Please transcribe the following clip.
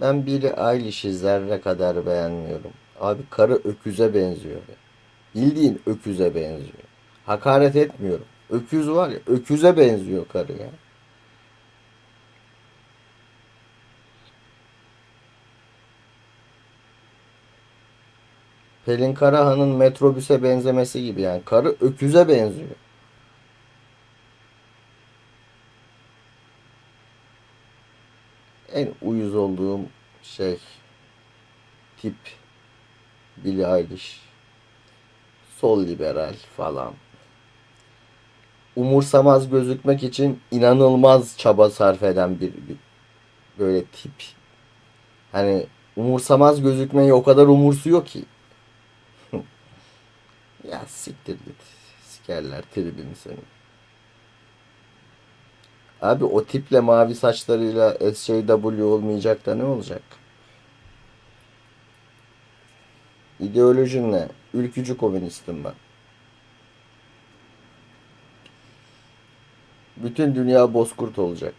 Ben Billie Eilish'i zerre kadar beğenmiyorum. Abi karı öküze benziyor. Bildiğin öküze benziyor. Hakaret etmiyorum. Öküz var ya öküze benziyor karı ya. Pelin Karahan'ın metrobüse benzemesi gibi yani. Karı öküze benziyor. En uyuz olduğum şey tip Billie Eilish. Sol liberal falan. Umursamaz gözükmek için inanılmaz çaba sarf eden bir, bir böyle tip. Hani umursamaz gözükmeyi o kadar umursuyor ki. Ya siktir git. Sikerler tribini senin. Abi o tiple mavi saçlarıyla SJW olmayacak da ne olacak? İdeolojin ne? Ülkücü komünistim ben. Bütün dünya bozkurt olacak.